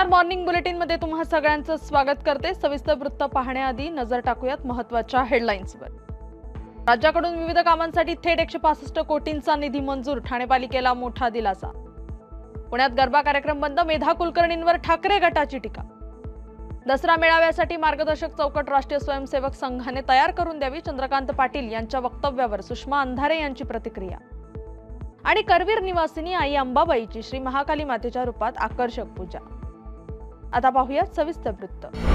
नमस्कार मॉर्निंग बुलेटिनमध्ये तुम्हा सगळ्यांचं स्वागत करते. सविस्तर वृत्त पाहण्याआधी नजर टाकूयात महत्त्वाच्या हेडलाईन्सवर राज्याकडून विविध कामांसाठी थेट एकशे पासष्ट कोटींचा निधी मंजूर ठाणे पालिकेला मोठा दिलासा. पुण्यात गरबा कार्यक्रम बंद मेधा कुलकर्णींवर ठाकरे गटाची टीका. दसरा मेळाव्यासाठी मार्गदर्शक चौकट राष्ट्रीय स्वयंसेवक संघाने तयार करून द्यावी चंद्रकांत पाटील यांच्या वक्तव्यावर सुषमा अंधारे यांची प्रतिक्रिया. आणि करवीर निवासिनी आई अंबाबाईची श्री महाकाली मातेच्या रूपात आकर्षक पूजा. आता पाहूया सविस्तर वृत्त.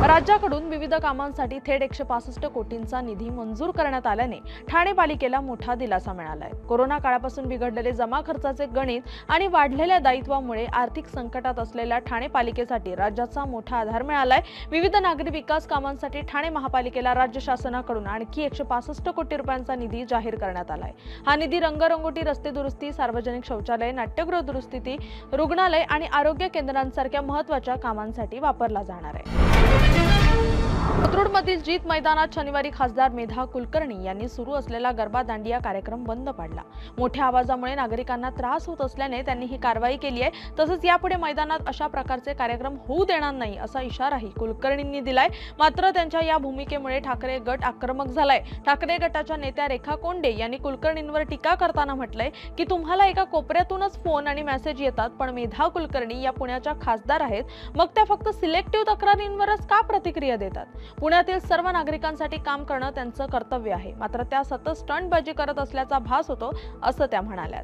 राज्याकडून विविध कामांसाठी थेट एकशे पासष्ट कोटींचा निधी मंजूर करण्यात आल्याने ठाणे पालिकेला मोठा दिलासा मिळालाय. कोरोना काळापासून बिघडलेले जमा खर्चाचे गणित आणि वाढलेल्या दायित्वामुळे आर्थिक संकटात असलेल्या ठाणे पालिकेसाठी राज्याचा मोठा आधार मिळालाय. विविध नागरी विकास कामांसाठी ठाणे महापालिकेला राज्य शासनाकडून आणखी एकशे पासष्ट कोटी रुपयांचा निधी जाहीर करण्यात आलाय. हा निधी रंगरंगोटी रस्ते दुरुस्ती सार्वजनिक शौचालय नाट्यगृह दुरुस्ती रुग्णालय आणि आरोग्य केंद्रांसारख्या महत्त्वाच्या कामांसाठी वापरला जाणार आहे. कोथरूडमधील जीत मैदानात शनिवारी खासदार मेधा कुलकर्णी यांनी सुरू असलेला गरबा दांडिया कार्यक्रम बंद पाडला. मोठ्या आवाजामुळे नागरिकांना त्रास होत असल्याने त्यांनी ही कारवाई केली आहे. तसंच यापुढे मैदानात अशा प्रकारचे कार्यक्रम होऊ देणार नाही असा इशाराही कुलकर्णींनी दिलाय. मात्र त्यांच्या या भूमिकेमुळे ठाकरे गट आक्रमक झालाय. ठाकरे गटाच्या नेत्या रेखा कोंडे यांनी कुलकर्णींवर टीका करताना म्हटलंय की तुम्हाला एका कोपऱ्यातूनच फोन आणि मेसेज येतात पण मेधा कुलकर्णी या पुण्याच्या खासदार आहेत. मग त्या फक्त सिलेक्टिव्ह तक्रारींवरच का प्रतिक्रिया देतात? पुण्यातील सर्व नागरिकांसाठी काम करणं त्यांचं कर्तव्य आहे. मात्र त्या सतत स्टंटबाजी करत असल्याचा भास होतो असं त्या म्हणाल्या.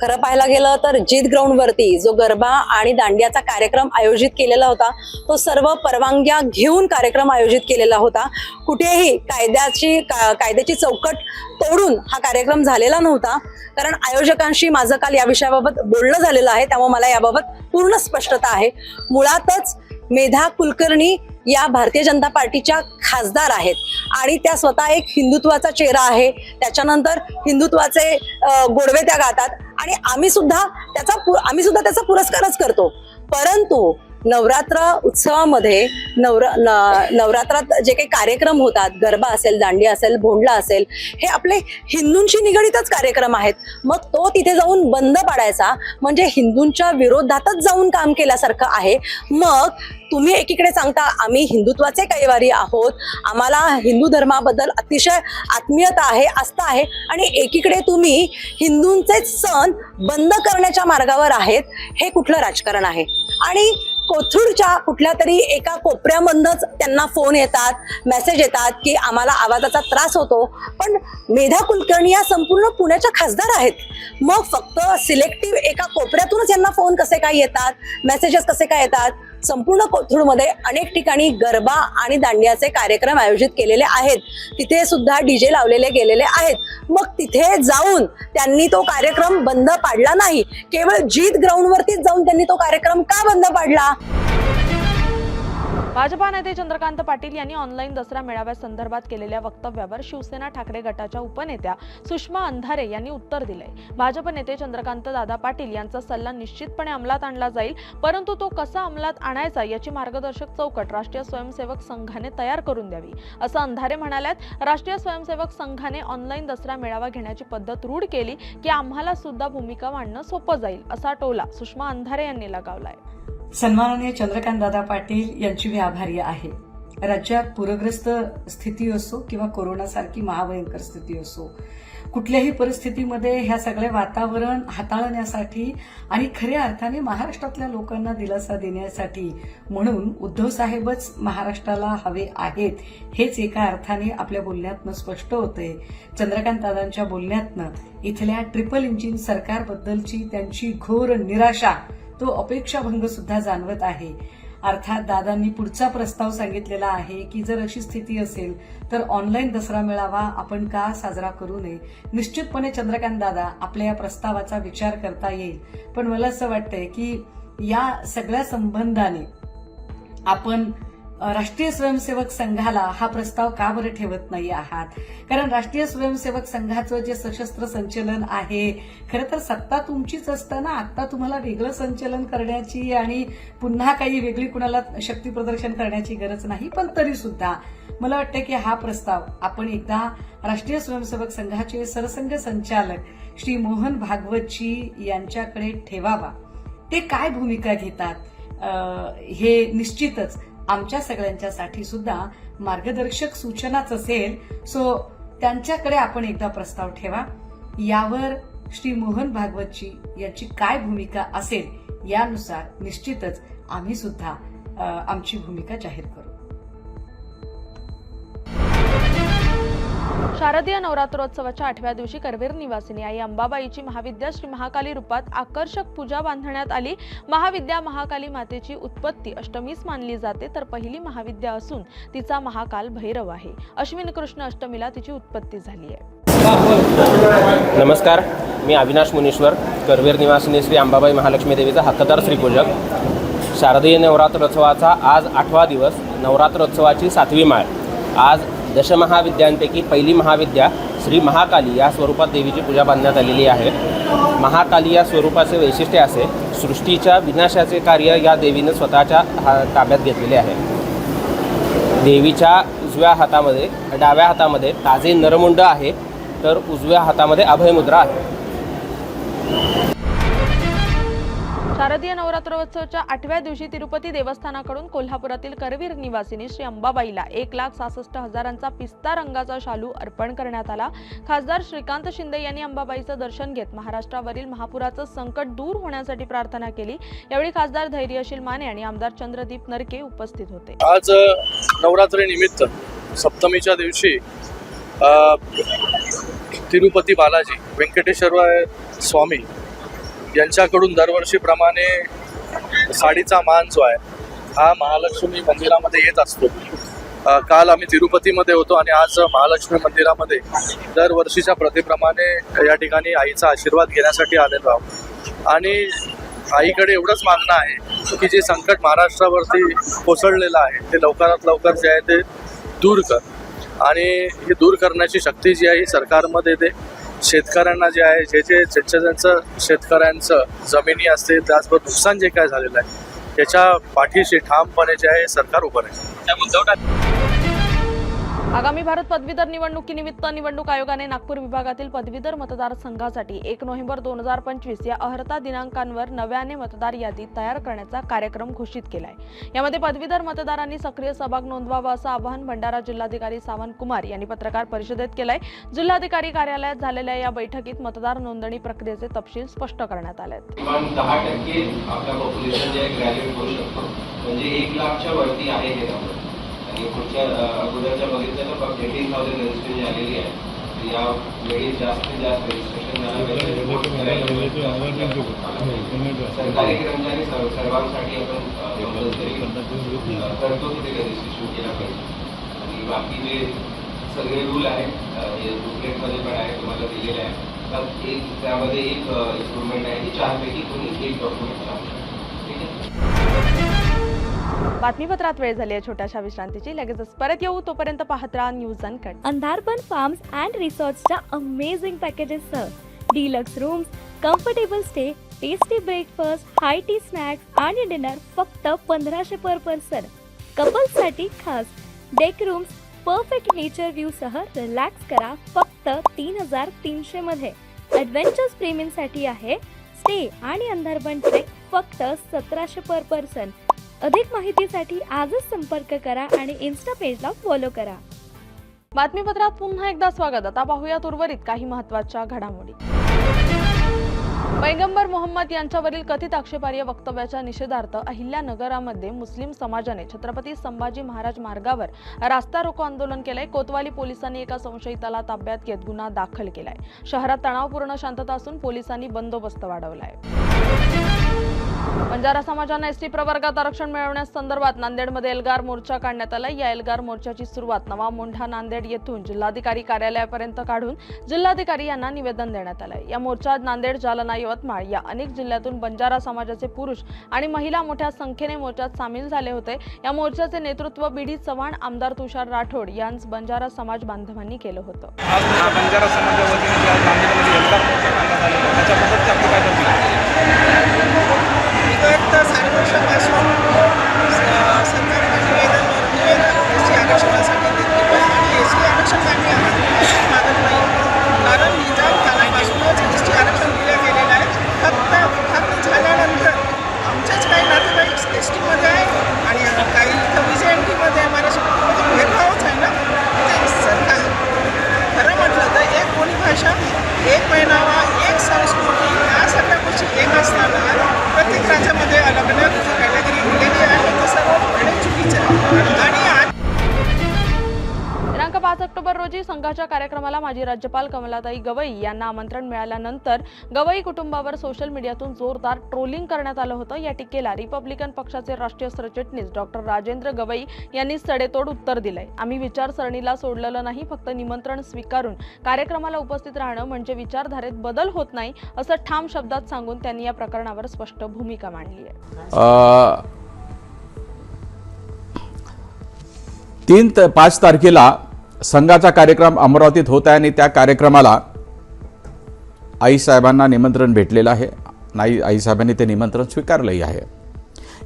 खरं पाहायला गेलं तर जीत ग्राउंड वरती जो गरबा आणि दांडियाचा कार्यक्रम आयोजित केलेला होता तो सर्व परवानग्या घेऊन कार्यक्रम आयोजित केलेला होता. कुठेही कायद्याची का- कायद्याची चौकट तोडून हा कार्यक्रम झालेला नव्हता. कारण आयोजकांशी माझं काल या विषयाबाबत बोलणं झालेलं आहे त्यामुळे मला याबाबत पूर्ण स्पष्टता आहे. मुळातच मेधा कुलकर्णी या भारतीय जनता पार्टीच्या खासदार आहेत. आणि त्या स्वतः एक हिंदुत्वाचा चेहरा आहे. त्याच्यानंतर हिंदुत्वाचे गोडवे त्या गातात. आणि आम्ही सुद्धा त्याचा पु- आम्ही सुद्धा त्याचा पुरस्कारच करतो. परंतु नवरात्र उत्सवामध्ये नवर न- नवरात्रात जे काही कार्यक्रम होतात गरबा असेल दांडी असेल भोंडला असेल हे आपले हिंदूंशी निगडीतच कार्यक्रम आहेत. मग तो तिथे जाऊन बंद पाडायचा म्हणजे हिंदूंच्या विरोधातच जाऊन काम केल्यासारखं आहे. मग तुम्ही एकीकडे सांगता आम्ही हिंदुत्वाचे कैवारी आहोत. आम्हाला हिंदू धर्माबद्दल अतिशय आत्मीयता आहे आस्था आहे. आणि एकीकडे तुम्ही हिंदूंचे सण बंद करण्याच्या मार्गावर आहेत. हे कुठलं राजकारण आहे? आणि कोथरूडच्या कुठल्या तरी एका कोपऱ्यामधनच त्यांना फोन येतात मेसेज येतात की आम्हाला आवाजाचा त्रास होतो. पण मेधा कुलकर्णी या संपूर्ण पुण्याच्या खासदार आहेत. मग फक्त सिलेक्टिव्ह एका कोपऱ्यातूनच यांना फोन कसे काय येतात मेसेजेस कसे काय येतात? संपूर्ण कोथरूडमध्ये अनेक ठिकाणी गरबा आणि दांडियाचे कार्यक्रम आयोजित केलेले आहेत. तिथे सुद्धा डीजे लावलेले गेलेले आहेत. मग तिथे जाऊन त्यांनी तो कार्यक्रम बंद पाडला नाही. केवळ जीत ग्राउंडवरतीच जाऊन त्यांनी तो कार्यक्रम का बंद पाडला? भाजपा नेते चंद्रकांत पाटील यांनी ऑनलाईन दसरा मेळाव्यासंदर्भात केलेल्या वक्तव्यावर शिवसेना ठाकरे गटाच्या उपनेत्या सुषमा अंधारे यांनी उत्तर दिलंय. भाजप नेते चंद्रकांत दादा पाटील यांचा सल्ला निश्चितपणे अंमलात आणला जाईल परंतु तो कसा अंमलात आणायचा याची मार्गदर्शक चौकट राष्ट्रीय स्वयंसेवक संघाने तयार करून द्यावी असं अंधारे म्हणाल्यात. राष्ट्रीय स्वयंसेवक संघाने ऑनलाईन दसरा मेळावा घेण्याची पद्धत रूढ केली की आम्हाला सुद्धा भूमिका मांडणं सोपं जाईल असा टोला सुषमा अंधारे यांनी लगावलाय. सन्माननीय चंद्रकांतदादा पाटील यांची मी आभारी आहे. राज्यात पूरग्रस्त स्थिती असो किंवा कोरोनासारखी महाभयंकर स्थिती असो कुठल्याही परिस्थितीमध्ये ह्या सगळे वातावरण हाताळण्यासाठी आणि खऱ्या अर्थाने महाराष्ट्रातल्या लोकांना दिलासा देण्यासाठी म्हणून उद्धव साहेबच महाराष्ट्राला हवे आहेत हेच एका अर्थाने आपल्या बोलण्यातनं स्पष्ट होतंय. चंद्रकांत दादांच्या बोलण्यातनं इथल्या ट्रिपल इंजिन सरकारबद्दलची त्यांची घोर निराशा तो अपेक्षाभंग सुद्धा जाणवत आहे. अर्थात दादांनी पुढचा प्रस्ताव सांगितलेला आहे की जर अशी स्थिती असेल तर ऑनलाईन दसरा मेळावा आपण का साजरा करू नये? निश्चितपणे चंद्रकांत दादा आपल्या या प्रस्तावाचा विचार करता येईल. पण मला असं वाटतंय की या सगळ्या संबंधाने आपण राष्ट्रीय स्वयंसेवक संघाला हा प्रस्ताव का बरं ठेवत नाही आहात? कारण राष्ट्रीय स्वयंसेवक संघाचं जे सशस्त्र संचलन आहे खरं तर सत्ता तुमचीच असताना आता तुम्हाला वेगळं संचलन करण्याची आणि पुन्हा काही वेगळी कुणाला शक्ती प्रदर्शन करण्याची गरज नाही पण तरी सुद्धा मला वाटतं की हा प्रस्ताव आपण एकदा राष्ट्रीय स्वयंसेवक संघाचे सरसंघ संचालक श्री मोहन भागवतजी यांच्याकडे ठेवावा. ते काय भूमिका घेतात? हे निश्चितच आमच्या सगळ्यांच्यासाठी सुद्धा मार्गदर्शक सूचनाच असेल. सो त्यांच्याकडे आपण एकदा प्रस्ताव ठेवा. यावर श्री मोहन भागवतची यांची काय भूमिका असेल यानुसार निश्चितच आम्ही सुद्धा आमची भूमिका जाहीर करू. शारदीय नवरात्रोत्सवाच्या आठव्या दिवशी करवीर निवासिनी आई अंबाबाईची महाविद्या श्री महाकाली रूपात आकर्षक पूजा बांधण्यात आली. महाविद्या महाकाली मातेची उत्पत्ती अष्टमीस मानली जाते तर पहिली महाविद्या असून तिचा महाकाल भैरव आहे. अश्विन कृष्ण अष्टमीला तिची उत्पत्ती झाली आहे. नमस्कार मी अविनाश मुनीश्वर करवीर निवासिनी श्री अंबाबाई महालक्ष्मी देवीचा हक्कदार श्रीपूजक. शारदीय नवरात्रोत्सवाचा आज आठवा दिवस नवरात्रोत्सवाची सातवी माळ. आज दशमहाविद्यांपैकी पहिली महाविद्या श्री महाकाली या स्वरूपात देवीची पूजा बांधण्यात आलेली आहे. महाकाली या स्वरूपाचे वैशिष्ट्य असे सृष्टीच्या विनाशाचे कार्य या देवीनं स्वतःच्या हा ताब्यात घेतलेले आहे. देवीच्या उजव्या हातामध्ये डाव्या हातामध्ये ताजे नरमुंड आहे तर उजव्या हातामध्ये अभयमुद्रा आहे. शारदीय नवरात्रोत्सवाच्या आठव्या दिवशी तिरुपती देवस्थानाकडून कोल्हापुरातील करवीर निवासिनी श्री अंबाबाईला एक लाख सहासष्ट हजारांचा पिस्ता रंगाचा शालू अर्पण करण्यात आला. खासदार श्रीकांत शिंदे यांनी अंबाबाईचं दर्शन घेत महाराष्ट्रावरील महापुराचं संकट दूर होण्यासाठी प्रार्थना केली. यावेळी खासदार धैर्यशील माने आणि आमदार चंद्रदीप नरके उपस्थित होते. आज नवरात्रीनिमित्त सप्तमीच्या दिवशी तिरुपती बालाजी व्यंकटेश्वर स्वामी यांच्याकडून दरवर्षीप्रमाणे साडीचा मान जो आहे हा महालक्ष्मी मंदिरामध्ये येत असतो. काल आम्ही तिरुपतीमध्ये होतो आणि आज महालक्ष्मी मंदिरामध्ये दरवर्षीच्या प्रथेप्रमाणे या ठिकाणी आईचा आशीर्वाद घेण्यासाठी आलेलो आहोत. आणि आईकडे एवढंच मागणं आहे की जे संकट महाराष्ट्रावरती कोसळलेलं आहे ते लवकरात लवकर जे आहे ते दूर कर. आणि हे दूर करण्याची शक्ती जी आहे ही सरकारमध्ये ते शेतकऱ्यांना जे आहे जे जे ज्यांचं ज्यांचं शेतकऱ्यांचं जमिनी असते त्याचबरोबर नुकसान जे काय झालेलं आहे त्याच्या पाठीशी ठामपणे जे आहे सरकार उभं राहील. त्या मुद्द्यावर आगामी भारत पदवीधर निवडणुकीनिमित्त निवडणूक आयोगाने नागपूर विभागातील पदवीधर मतदारसंघासाठी एक नोव्हेंबर दोन हजार पंचवीस या अहर्ता दिनांकांवर नव्याने मतदार यादी तयार करण्याचा कार्यक्रम घोषित केला आहे यामध्ये पदवीधर मतदारांनी सक्रिय सहभाग नोंदवावा असं आवाहन भंडारा जिल्हाधिकारी सावंत कुमार यांनी पत्रकार परिषदेत केलंय. जिल्हाधिकारी कार्यालयात झालेल्या या बैठकीत मतदार नोंदणी प्रक्रियेचे तपशील स्पष्ट करण्यात आले आहेत म्हणजे एक लाखच्या वरती आहे हे पुढच्या अगोदरच्या बघितलं तर फक्त एटीन थाउजंड रजिस्ट्रेशन झालेली आहे या वेळी जास्तीत जास्त रजिस्ट्रेशन झालं सरकारी कर्मचारी सर्व- सर्वांसाठी आपण कंपल्सरी करतो रजिस्ट्रेशन केलं पाहिजे आणि बाकी जे सगळे रूल आहेत हे बुकलेटमध्ये पण आहे तुम्हाला दिलेले आहे तर एक त्यामध्ये एक इम्प्रुव्हमेंट आहे की चारपैकी कोणी एक डॉक्युमेंट शकतो ठीक आहे बातमीपत्रात वेळ झाली आहे छोट्याशा विश्रांतीची. लगेचच परत येऊ. तोपर्यंत पाहत राहा news uncut Andharpan farms and रिसॉर्ट्सच्या amazing पॅकेजेससह deluxe rooms comfortable stay tasty breakfast high tea snacks आणि डिनर फक्त पंधराशे पर पर्सन कपल्ससाठी खास. Deck rooms perfect nature view सह रिलॅक्स करा फक्त तीन हजार तीनशे मध्ये. ॲडव्हेंचर्स प्रेमींसाठी आहे. स्टे आणि अंधारबन ट्रेक फक्त सतराशे पर पर्सन अधिक माहितीसाठी आजच संपर्क करा आणि इन्स्टा पेजला फॉलो करा. बातमीपत्रात पुन्हा एकदा स्वागत. आता पाहूयात उर्वरित काही महत्त्वाच्या घडामोडी. पैगंबर मोहम्मद यांच्यावरील कथित आक्षेपार्ह वक्तव्याच्या निषेधार्थ अहिल्यानगरामध्ये मुस्लिम समाजाने छत्रपती संभाजी महाराज मार्गावर रास्ता रोको आंदोलन केलंय. कोतवाली पोलिसांनी एका संशयिताला ताब्यात घेत गुन्हा दाखल केलाय. शहरात तणावपूर्ण शांतता असून पोलिसांनी बंदोबस्त वाढवलाय. बंजारा समाजानं एसटी प्रवर्गात आरक्षण मिळवण्यास संदर्भात नांदेडमध्ये एल्गार मोर्चा काढण्यात आला. या एल्गार मोर्चाची सुरुवात नवा मोंढा नांदेड येथून जिल्हाधिकारी कार्यालयापर्यंत काढून जिल्हाधिकारी यांना निवेदन देण्यात आलंय या मोर्चात नांदेड जालना यवतमाळ या अनेक जिल्ह्यातून बंजारा समाजाचे पुरुष आणि महिला मोठ्या संख्येने मोर्चात सामील झाले होते. या मोर्चाचे नेतृत्व बीडी चव्हाण आमदार तुषार राठोड यांच बंजारा समाज बांधवांनी केलं होतं. बंजारा समाजा तर रोजी संघाच्या कार्यक्रमाला माजी राज्यपाल कमलाताई गवई यांना आमंत्रण मिळाल्यानंतर गवई कुटुंबावर सोशल मीडियातून जोरदार ट्रोलिंग करण्यात आलं होतं. या टीकेला रिपब्लिकन पक्षाचे राष्ट्रीय सरचिटणीस डॉक्टर राजेंद्र गवई यांनी सडेतोड उत्तर दिलंय. आम्ही विचारसरणीला सोडलेलं नाही फक्त निमंत्रण स्वीकारून कार्यक्रमाला उपस्थित राहणं म्हणजे विचारधारेत बदल होत नाही असं ठाम शब्दात सांगून त्यांनी या प्रकरणावर स्पष्ट भूमिका मांडली आहे. तीन पाच तारखेला संघाचा कार्यक्रम अमरावतीत होत आहे आणि त्या कार्यक्रमाला आईसाहेबांना निमंत्रण भेटलेलं आहे. नाही आईसाहेबांनी ते निमंत्रण स्वीकारलंही आहे.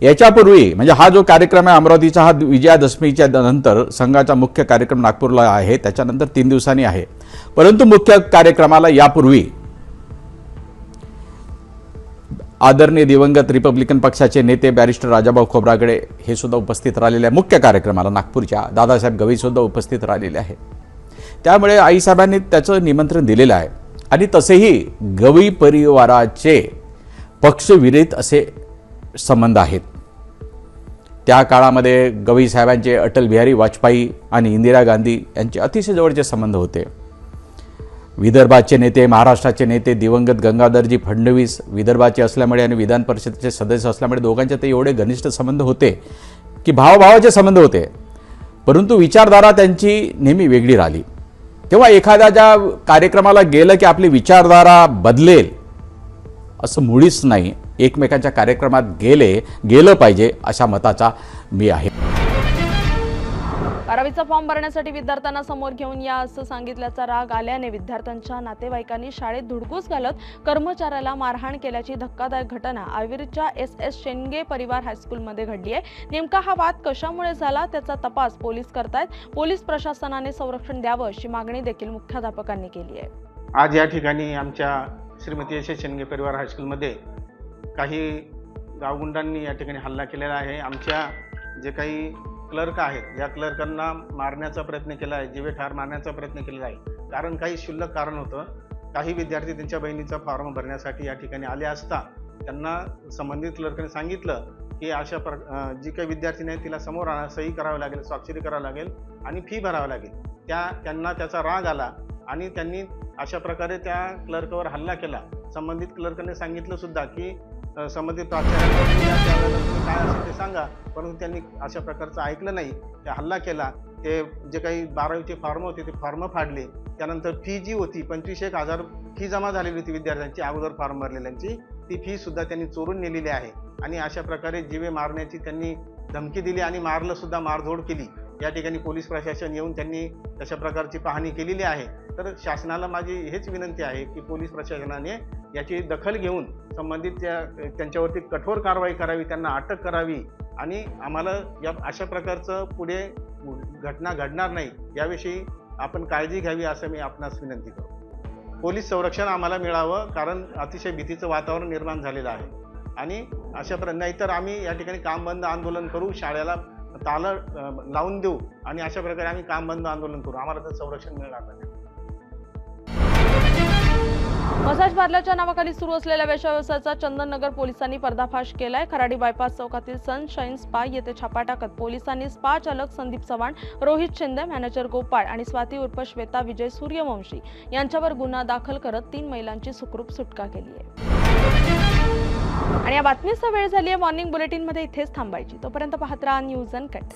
याच्यापूर्वी म्हणजे हा जो कार्यक्रम आहे अमरावतीचा हा विजयादशमीच्या नंतर संघाचा मुख्य कार्यक्रम नागपूरला आहे. त्याच्यानंतर तीन दिवसांनी आहे. परंतु मुख्य कार्यक्रमाला यापूर्वी आदरणीय दिवंगत रिपब्लिकन पक्षाचे नेते बॅरिस्टर राजाभाऊ खोब्रागडे हे सुद्धा उपस्थित राहिलेले आहे मुख्य कार्यक्रमाला नागपूरच्या दादासाहेब गवई सुद्धा उपस्थित राहिलेले आहे त्यामुळे आईसाहेबांनी त्याचं निमंत्रण दिलेलं आहे. आणि तसेही गवई परिवाराचे पक्षविरहित असे संबंध आहेत. त्या काळामध्ये गवई साहेबांचे अटल बिहारी वाजपेयी आणि इंदिरा गांधी यांचे अतिशय जवळचे संबंध होते. विदर्भाचे नेते महाराष्ट्राचे नेते दिवंगत गंगाधरजी फडणवीस विदर्भाचे असल्यामुळे आणि विधान परिषदेचे सदस्य असल्यामुळे दोघांचे ते एवढे घनिष्ठ संबंध होते की भावभावाचे संबंध होते. परंतु विचारधारा त्यांची नेहमी वेगळी राहिली. तेव्हा एखाद्या ज्या कार्यक्रमाला गेलं की आपली विचारधारा बदलेल असं मुळीच नाही. एकमेकांच्या कार्यक्रमात गेले गेलं पाहिजे अशा मताचा मी आहे. दहावीचा फॉर्म भरण्यासाठी विद्यार्थ्यांना समोर घेऊन या असं सांगितल्याचा राग आल्याने विद्यार्थ्यांच्या नातेवाईकांनी शाळेत धुडगूस घालत कर्मचाऱ्याला मारहाण केल्याची धक्कादायक घटना आवीरच्या एस एस शेंगे परिवार हायस्कूलमध्ये घडली आहे. नेमका हा वाद कशामुळे झाला त्याचा तपास पोलीस करतायत. पोलीस प्रशासनाने संरक्षण द्यावं अशी मागणी देखील मुख्याध्यापकांनी केली आहे. आज या ठिकाणी आमच्या श्रीमती यशे शेंगे परिवार हायस्कूलमध्ये काही गावगुंडांनी या ठिकाणी हल्ला केलेला आहे. आमच्या जे काही क्लर्क आहेत. या क्लर्कांना मारण्याचा प्रयत्न केला आहे. जीवे ठार मारण्याचा प्रयत्न केलेला आहे. कारण काही शुल्लक कारण होतं. काही विद्यार्थी त्यांच्या बहिणीचा फॉर्म भरण्यासाठी या ठिकाणी आले असता त्यांना संबंधित क्लर्कने सांगितलं की अशा प्र जी काही विद्यार्थी आहे तिला समोर आणा सही करावी लागेल स्वाक्षरी करावी लागेल आणि फी भरावी लागेल. त्या त्यांना त्याचा राग आला आणि त्यांनी अशा प्रकारे त्या क्लर्कवर हल्ला केला. संबंधित क्लर्कने सांगितलं सुद्धा की संबंधित प्राचार्य काय असेल ते सांगा. परंतु त्यांनी अशा प्रकारचं ऐकलं नाही. ते हल्ला केला. ते जे काही बारावीचे फॉर्म होते ते फॉर्म फाडले. त्यानंतर फी जी होती पंचवीस एक हजार फी जमा झालेली होती विद्यार्थ्यांची. अगोदर फॉर्म भरलेल्यांची. ती फी सुद्धा त्यांनी चोरून नेलेली आहे. आणि अशा प्रकारे जीवे मारण्याची त्यांनी धमकी दिली आणि मारलं सुद्धा केली. या ठिकाणी पोलीस प्रशासन येऊन त्यांनी तशा प्रकारची पाहणी केलेली आहे. तर शासनाला माझी हेच विनंती आहे की पोलीस प्रशासनाने याची दखल घेऊन संबंधित त्या त्यांच्यावरती कठोर कारवाई करावी त्यांना अटक करावी आणि आम्हाला या अशा प्रकारचं पुढे घटना घडणार नाही याविषयी आपण काळजी घ्यावी असं मी आपणास विनंती करतो. पोलीस संरक्षण आम्हाला मिळावं कारण अतिशय भीतीचं वातावरण निर्माण झालेलं आहे. आणि अशा प्र नाहीतर आम्ही या ठिकाणी काम बंद आंदोलन करू शाळेला तालं लावून देऊ आणि अशा प्रकारे आम्ही काम बंद आंदोलन करू. आम्हाला तर संरक्षण मिळणार नाही. मसाज पार्लरच्या नावाखाली सुरू असलेल्या वेशव्यवसायाचा चंदननगर पोलिसांनी पर्दाफाश केलाय. खराडी बायपास चौकातील सनशाईन स्पा येथे छापा टाकत पोलिसांनी स्पा चालक संदीप चव्हाण रोहित शिंदे मॅनेजर गोपाळ आणि स्वाती उर्फ श्वेता विजय सूर्यवंशी यांच्यावर गुन्हा दाखल करत तीन महिलांची सुखरूप सुटका केली आहे. आणि या बातमीचा वेळ झाली आहे मॉर्निंग बुलेटिनमध्ये इथेच थांबायची. तोपर्यंत पाहत राहा न्यूज अँड कट